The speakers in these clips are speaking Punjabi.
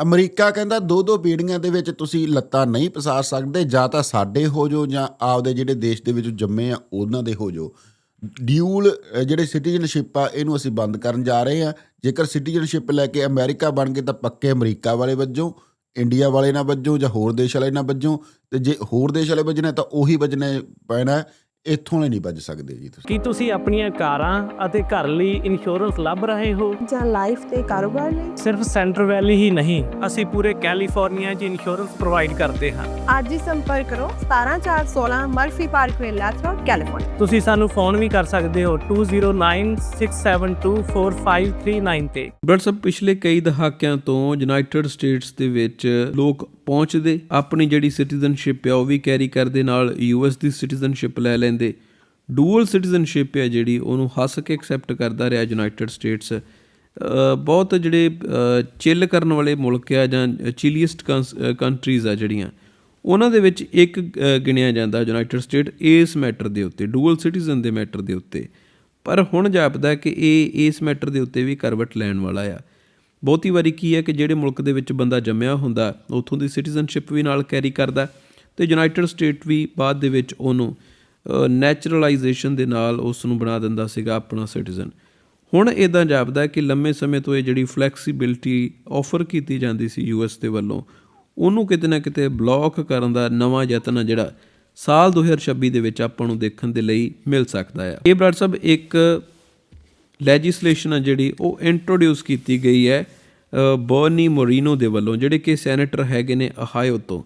ਅਮਰੀਕਾ ਕਹਿੰਦਾ ਦੋ ਦੋ ਪੀੜ੍ਹੀਆਂ ਦੇ ਵਿੱਚ ਤੁਸੀਂ ਲੱਤਾਂ ਨਹੀਂ ਪਸਾਰ ਸਕਦੇ, ਜਾਂ ਤਾਂ ਸਾਡੇ ਹੋ ਜੋ ਜਾਂ ਆਪਦੇ ਜਿਹੜੇ ਦੇਸ਼ ਦੇ ਵਿੱਚ ਜੰਮੇ ਆ, ਉਹਨਾਂ ਦੇ ਹੋ ਜੋ ਡਿਊਲ ਜਿਹੜੇ ਸਿਟੀਜ਼ਨਸ਼ਿਪ ਆ, ਇਹਨੂੰ ਅਸੀਂ ਬੰਦ ਕਰਨ ਜਾ ਰਹੇ ਆ। ਜੇਕਰ ਸਿਟੀਜ਼ਨਸ਼ਿਪ ਲੈ ਕੇ ਅਮਰੀਕਾ ਬਣ ਗਏ ਤਾਂ ਪੱਕੇ ਅਮਰੀਕਾ ਵਾਲੇ ਵੱਜੋਂ, ਇੰਡੀਆ ਵਾਲੇ ਨਾ ਵੱਜੋਂ ਜਾਂ ਹੋਰ ਦੇਸ਼ ਵਾਲੇ ਨਾ ਵੱਜੋਂ। ਤੇ ਜੇ ਹੋਰ ਦੇਸ਼ ਵਾਲੇ ਵੱਜਣਾ ਤਾਂ ਉਹੀ ਵੱਜਣੇ ਪੈਣਾ। ਇੱਥੋਂ ਨਹੀਂ ਵੱਜ ਸਕਦੇ ਜੀ ਤੁਸੀਂ। ਕੀ ਤੁਸੀਂ ਆਪਣੀਆਂ ਕਾਰਾਂ ਅਤੇ ਘਰ ਲਈ ਇੰਸ਼ੋਰੈਂਸ ਲੱਭ ਰਹੇ ਹੋ? ਜਾਂ ਲਾਈਫ ਤੇ ਕਾਰੋਬਾਰ ਲਈ? ਸਿਰਫ ਸੈਂਟਰ ਵੈਲੀ ਹੀ ਨਹੀਂ ਅਸੀਂ ਪੂਰੇ ਕੈਲੀਫੋਰਨੀਆ 'ਚ ਇੰਸ਼ੋਰੈਂਸ ਪ੍ਰੋਵਾਈਡ ਕਰਦੇ ਹਾਂ। ਅੱਜ ਹੀ ਸੰਪਰਕ ਕਰੋ 17416 ਮਰਫੀ ਪਾਰਕਵੇ ਲੈਥਰੋਡ ਕੈਲੀਫੋਰਨੀਆ ਤੁਸੀਂ ਸਾਨੂੰ ਫੋਨ ਵੀ ਕਰ ਸਕਦੇ ਹੋ 2096724539 ਤੇ ਬਟ ਸਭ ਪਿਛਲੇ ਕਈ ਦਹਾਕਿਆਂ ਤੋਂ ਯੂਨਾਈਟਿਡ ਸਟੇਟਸ ਦੇ ਵਿੱਚ ਲੋਕ ਪਹੁੰਚਦੇ ਆਪਣੀ ਜਿਹੜੀ ਸਿਟੀਜ਼ਨਸ਼ਿਪ ਆ, ਉਹ ਵੀ ਕੈਰੀ ਕਰਦੇ, ਨਾਲ ਯੂਐਸ ਦੀ ਸਿਟੀਜ਼ਨਸ਼ਿਪ ਲੈ ਲੈਂਦੇ। ਡੂਅਲ ਸਿਟੀਜ਼ਨਸ਼ਿਪ ਹੈ ਜਿਹੜੀ, ਉਹਨੂੰ ਹੱਸ ਕੇ ਐਕਸੈਪਟ ਕਰਦਾ ਰਿਹਾ ਯੂਨਾਈਟਿਡ ਸਟੇਟਸ ਬਹੁਤ ਜਿਹੜੇ ਚਿੱਲ ਕਰਨ ਵਾਲੇ ਮੁਲਕ ਆ ਜਾਂ ਚਿਲੀਐਸਟ ਕੰਟਰੀਜ਼ ਆ ਜਿਹੜੀਆਂ, ਉਹਨਾਂ ਦੇ ਵਿੱਚ ਇੱਕ ਗਿਣਿਆ ਜਾਂਦਾ ਯੂਨਾਈਟਿਡ ਸਟੇਟ ਇਸ ਮੈਟਰ ਦੇ ਉੱਤੇ ਡੂਅਲ ਸਿਟੀਜ਼ਨ ਦੇ ਮੈਟਰ ਦੇ ਉੱਤੇ। ਪਰ ਹੁਣ ਜਾਪਦਾ ਕਿ ਇਹ ਇਸ ਮੈਟਰ ਦੇ ਉੱਤੇ ਵੀ ਕਰਵਟ ਲੈਣ ਵਾਲਾ ਆ। ਬਹੁਤੀ ਵਾਰੀ ਕੀ ਹੈ ਕਿ ਜਿਹੜੇ ਮੁਲਕ ਦੇ ਵਿੱਚ ਬੰਦਾ ਜੰਮਿਆ ਹੁੰਦਾ, ਉੱਥੋਂ ਦੀ ਸਿਟੀਜ਼ਨਸ਼ਿਪ ਵੀ ਨਾਲ ਕੈਰੀ ਕਰਦਾ ਤੇ ਯੂਨਾਈਟਿਡ ਸਟੇਟ ਵੀ ਬਾਅਦ ਦੇ ਵਿੱਚ ਉਹਨੂੰ ਨੈਚੁਰਲਾਈਜੇਸ਼ਨ ਦੇ ਨਾਲ ਉਸ ਨੂੰ ਬਣਾ ਦਿੰਦਾ ਸੀਗਾ ਆਪਣਾ ਸਿਟੀਜ਼ਨ ਹੁਣ ਇਦਾਂ ਜਾਪਦਾ ਕਿ ਲੰਮੇ ਸਮੇਂ ਤੋਂ ਇਹ ਜਿਹੜੀ ਫਲੈਕਸੀਬਿਲਟੀ ਆਫਰ ਕੀਤੀ ਜਾਂਦੀ ਸੀ ਯੂਐਸ ਦੇ ਵੱਲੋਂ, ਉਹਨੂੰ ਕਿਤੇ ਨਾ ਕਿਤੇ ਬਲੌਕ ਕਰਨ ਦਾ ਨਵਾਂ ਯਤਨ ਆ ਜਿਹੜਾ ਸਾਲ 2026 ਦੇ ਵਿੱਚ ਆਪਾਂ ਨੂੰ ਦੇਖਣ ਦੇ ਲਈ ਮਿਲ ਸਕਦਾ ਹੈ ਇਹ ਬਰਾੜ ਸਾਹਿਬ, ਇੱਕ ਲੈਜਿਸਲੇਸ਼ਨ ਆ ਜਿਹੜੀ ਉਹ ਇੰਟਰੋਡਿਊਸ ਕੀਤੀ ਗਈ ਹੈ ਅ, ਬਰਨੀ ਮੋਰੀਨੋ ਦੇ ਵੱਲੋਂ ਜਿਹੜੇ ਕਿ ਸੈਨੇਟਰ ਹੈਗੇ ਨੇ ਅਹਾਇਓ ਤੋਂ।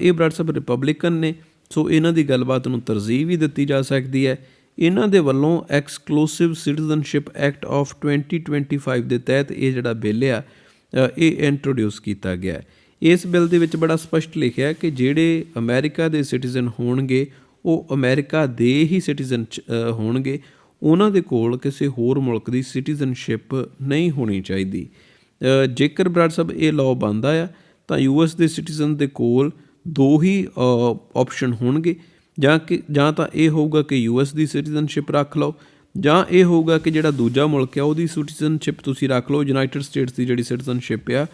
ਇਹ ਬਰਾੜ ਸਾਹਿਬ ਰਿਪਬਲਿਕਨ ਨੇ ਸੋ ਇਹਨਾਂ ਦੀ ਗੱਲਬਾਤ ਨੂੰ ਤਰਜੀਹ ਵੀ ਦਿੱਤੀ ਜਾ ਸਕਦੀ ਹੈ। ਇਹਨਾਂ ਦੇ ਵੱਲੋਂ ਐਕਸਕਲੂਸਿਵ ਸਿਟੀਜ਼ਨਸ਼ਿਪ ਐਕਟ ਆਫ 2025 ਦੇ ਤਹਿਤ ਇਹ ਜਿਹੜਾ ਬਿੱਲ ਆ ਇਹ ਇੰਟਰੋਡਿਊਸ ਕੀਤਾ ਗਿਆ ਇਸ ਬਿੱਲ ਦੇ ਵਿੱਚ ਬੜਾ ਸਪਸ਼ਟ ਲਿਖਿਆ ਕਿ ਜਿਹੜੇ ਅਮਰੀਕਾ ਦੇ ਸਿਟੀਜ਼ਨ ਹੋਣਗੇ ਉਹ ਅਮਰੀਕਾ ਦੇ ਹੀ ਸਿਟੀਜ਼ਨ ਹੋਣਗੇ। ਉਹਨਾਂ ਦੇ ਕੋਲ ਕਿਸੇ ਹੋਰ ਮੁਲਕ ਦੀ ਸਿਟੀਜ਼ਨਸ਼ਿਪ ਨਹੀਂ ਹੋਣੀ ਚਾਹੀਦੀ। ਜੇਕਰ ਬਰਾੜ ਸਾਹਿਬ ਇਹ ਲਾਅ ਬੰਦਾ ਆ ਤਾਂ ਯੂਐਸ ਦੇ ਸਿਟੀਜ਼ਨ ਦੇ ਕੋਲ ਦੋ ਹੀ ਆਪਸ਼ਨ ਹੋਣਗੇ। ਜਾਂ ਕਿ, ਜਾਂ ਤਾਂ ਇਹ ਹੋਊਗਾ ਕਿ ਯੂਐਸ ਦੀ ਸਿਟੀਜ਼ਨਸ਼ਿਪ ਰੱਖ ਲਓ, ਜਾਂ ਇਹ ਹੋਊਗਾ ਕਿ ਜਿਹੜਾ ਦੂਜਾ ਮੁਲਕ ਆ, ਉਹਦੀ ਸਿਟੀਜ਼ਨਸ਼ਿਪ ਤੁਸੀਂ ਰੱਖ ਲਓ। ਯੂਨਾਈਟਿਡ ਸਟੇਟਸ ਦੀ ਜਿਹੜੀ ਸਿਟੀਜ਼ਨਸ਼ਿਪ ਆ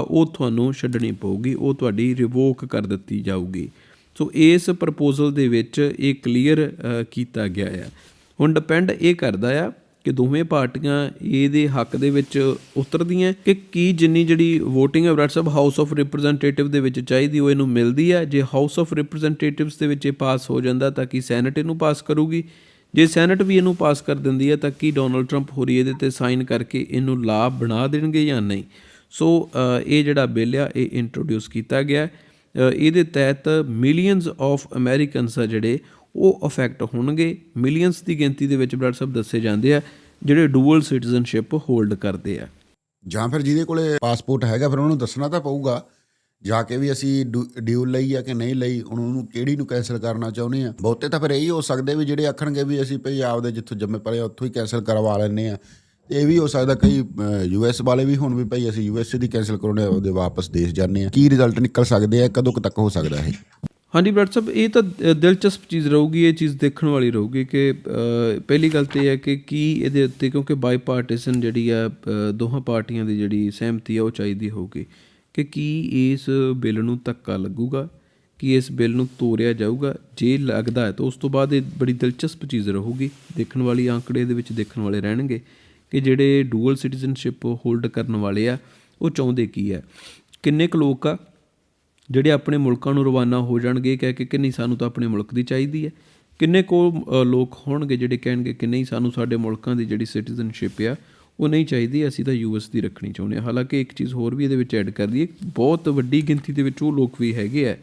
ਉਹ ਤੁਹਾਨੂੰ ਛੱਡਣੀ ਪਊਗੀ, ਉਹ ਤੁਹਾਡੀ ਰਿਵੋਕ ਕਰ ਦਿੱਤੀ ਜਾਊਗੀ। ਸੋ ਇਸ ਪ੍ਰਪੋਜ਼ਲ ਦੇ ਵਿੱਚ ਇਹ ਕਲੀਅਰ ਕੀਤਾ ਗਿਆ ਹੈ ਹੁਣ ਡਿਪੈਂਡ ਇਹ ਕਰਦਾ ਆ ਕਿ ਦੋਵੇਂ ਪਾਰਟੀਆਂ ਇਹਦੇ ਹੱਕ ਦੇ ਵਿੱਚ ਉਤਰਦੀਆਂ ਕਿ ਕੀ ਜਿੰਨੀ ਜਿਹੜੀ VOTING ਹੈ WhatsApp ਹਾਊਸ ਆਫ ਰਿਪਰੈਜ਼ੈਂਟੇਟਿਵ ਦੇ ਵਿੱਚ ਚਾਹੀਦੀ ਉਹ ਇਹਨੂੰ ਮਿਲਦੀ ਹੈ ਜੇ ਹਾਊਸ ਆਫ ਰਿਪਰੈਜ਼ੈਂਟੇਟਿਵਸ ਦੇ ਵਿੱਚ ਇਹ ਪਾਸ ਹੋ ਜਾਂਦਾ ਤਾਂ ਕਿ ਸੈਨੇਟ ਇਹਨੂੰ ਪਾਸ ਕਰੂਗੀ? ਜੇ ਸੈਨੇਟ ਵੀ ਇਹਨੂੰ ਪਾਸ ਕਰ ਦਿੰਦੀ ਹੈ ਤਾਂ ਕੀ ਡੋਨਲਡ ਟਰੰਪ ਹੋਰੀ ਇਹਦੇ ਤੇ ਸਾਈਨ ਕਰਕੇ ਇਹਨੂੰ ਲਾਭ ਬਣਾ ਦੇਣਗੇ ਜਾਂ ਨਹੀਂ? ਸੋ ਇਹ ਜਿਹੜਾ ਬਿੱਲ ਆ, ਇਹ ਇੰਟਰੋਡਿਊਸ ਕੀਤਾ ਗਿਆ। ਇਹਦੇ ਤਹਿਤ ਮਿਲੀਅਨਸ ਆਫ ਅਮਰੀਕਨਸ ਆ ਜਿਹੜੇ ਉਹ ਅਫੈਕਟ ਹੋਣਗੇ। ਮਿਲੀਅਨਸ ਦੀ ਗਿਣਤੀ ਦੇ ਵਿੱਚ ਬਲੱਡ ਸਭ ਦੱਸੇ ਜਾਂਦੇ ਆ ਜਿਹੜੇ ਡੂਅਲ ਸਿਟੀਜ਼ਨਸ਼ਿਪ ਹੋਲਡ ਕਰਦੇ ਆ। ਜਾਂ ਫਿਰ ਜਿਹਦੇ ਕੋਲੇ ਪਾਸਪੋਰਟ ਹੈਗਾ ਫਿਰ ਉਹਨੂੰ ਦੱਸਣਾ ਤਾਂ ਪਊਗਾ ਜਾ ਕੇ ਵੀ ਅਸੀਂ ਡਿਊ- ਡਿਊਲ ਲਈ ਆ ਕਿ ਨਹੀਂ ਲਈ ਹੁਣ ਉਹਨੂੰ ਕਿਹੜੀ ਨੂੰ ਕੈਨਸਲ ਕਰਨਾ ਚਾਹੁੰਦੇ ਆ। ਬਹੁਤੇ ਤਾਂ ਫਿਰ ਇਹੀ ਹੋ ਸਕਦੇ ਵੀ ਜਿਹੜੇ ਆਖਣਗੇ ਵੀ ਅਸੀਂ ਭਈ ਆਪਦੇ ਜਿੱਥੋਂ ਜੰਮੇ ਪਲੇ ਆ ਉੱਥੋਂ ਹੀ ਕੈਨਸਲ ਕਰਵਾ ਲੈਂਦੇ ਆ। ਤੇ ਇਹ ਵੀ ਹੋ ਸਕਦਾ ਕਈ ਯੂਐਸ ਵਾਲੇ ਵੀ ਹੁਣ ਵੀ ਭਾਈ ਅਸੀਂ ਯੂਐਸ ਦੀ ਕੈਨਸਲ ਕਰਾਉਣੇ ਆ, ਉਹਦੇ ਵਾਪਸ ਦੇਸ਼ ਜਾਂਦੇ ਆ। ਕੀ ਰਿਜ਼ਲਟ ਨਿਕਲ ਸਕਦੇ ਆ ਕਦੋਂ ਕੁ ਤੱਕ ਹੋ ਸਕਦਾ ਇਹ? ਹਾਂਜੀ ਬਲੱਡ ਸਾਹਿਬ, ਇਹ ਤਾਂ ਦਿਲਚਸਪ ਚੀਜ਼ ਰਹੂਗੀ, ਇਹ ਚੀਜ਼ ਦੇਖਣ ਵਾਲੀ ਰਹੂਗੀ ਕਿ ਪਹਿਲੀ ਗੱਲ ਤੇ ਇਹ ਹੈ ਕਿ ਕੀ ਇਹਦੇ ਉੱਤੇ, ਕਿਉਂਕਿ ਬਾਈ ਪਾਰਟੀਸ਼ਨ ਜਿਹੜੀ ਆ ਦੋਹਾਂ ਪਾਰਟੀਆਂ ਦੀ ਜਿਹੜੀ ਸਹਿਮਤੀ ਆ, ਉਹ ਚਾਹੀਦੀ ਹੋਊਗੀ ਕਿ ਕੀ ਇਸ ਬਿੱਲ ਨੂੰ ਧੱਕਾ ਲੱਗੂਗਾ, ਕਿ ਇਸ ਬਿੱਲ ਨੂੰ ਤੋੜਿਆ ਜਾਊਗਾ, ਜੇ ਲੱਗਦਾ ਹੈ ਤਾਂ ਉਸ ਤੋਂ ਬਾਅਦ ਇਹ ਬੜੀ ਦਿਲਚਸਪ ਚੀਜ਼ ਰਹੂਗੀ, ਦੇਖਣ ਵਾਲੀ ਆંકੜੇ ਦੇ ਵਿੱਚ ਦੇਖਣ ਵਾਲੇ ਰਹਿਣਗੇ ਕਿ ਜਿਹੜੇ ਡੂਅਲ ਸਿਟੀਜ਼ਨਸ਼ਿਪ ਹੋਲਡ ਕਰਨ ਵਾਲੇ ਆ, ਉਹ ਚਾਹੁੰਦੇ ਕੀ ਹੈ? ਕਿੰਨੇ ਕੁ ਲੋਕ ਆ? ਜਿਹੜੇ ਆਪਣੇ ਮੁਲਕਾਂ ਨੂੰ ਰਵਾਨਾ ਹੋ ਜਾਣਗੇ, ਇਹ ਕਹਿ ਕੇ ਕਿ ਨਹੀਂ ਸਾਨੂੰ ਤਾਂ ਆਪਣੇ ਮੁਲਕ ਦੀ ਚਾਹੀਦੀ ਹੈ। ਕਿੰਨੇ ਕੋ ਲੋਕ ਹੋਣਗੇ ਜਿਹੜੇ ਕਹਿਣਗੇ ਕਿ ਨਹੀਂ ਸਾਨੂੰ ਸਾਡੇ ਮੁਲਕਾਂ ਦੀ ਜਿਹੜੀ ਸਿਟੀਜ਼ਨਸ਼ਿਪ ਆ, ਉਹ ਨਹੀਂ ਚਾਹੀਦੀ, ਅਸੀਂ ਤਾਂ ਯੂਐਸ ਦੀ ਰੱਖਣੀ ਚਾਹੁੰਦੇ ਹਾਂ। ਹਾਲਾਂਕਿ ਇੱਕ ਚੀਜ਼ ਹੋਰ ਵੀ ਇਹਦੇ ਵਿੱਚ ਐਡ ਕਰ ਦਈਏ, ਬਹੁਤ ਵੱਡੀ ਗਿਣਤੀ ਦੇ ਵਿੱਚ ਉਹ ਲੋਕ ਵੀ ਹੈਗੇ ਆ,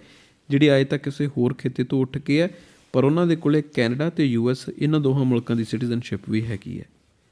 ਜਿਹੜੇ ਆਏ ਤਾਂ ਕਿਸੇ ਹੋਰ ਖਿੱਤੇ ਤੋਂ ਉੱਠ ਕੇ ਆ, ਪਰ ਉਹਨਾਂ ਦੇ ਕੋਲੇ ਕੈਨੇਡਾ ਤੇ ਯੂਐਸ ਇਹਨਾਂ ਦੋਹਾਂ ਮੁਲਕਾਂ ਦੀ ਸਿਟੀਜ਼ਨਸ਼ਿਪ ਵੀ ਹੈਗੀ ਹੈ।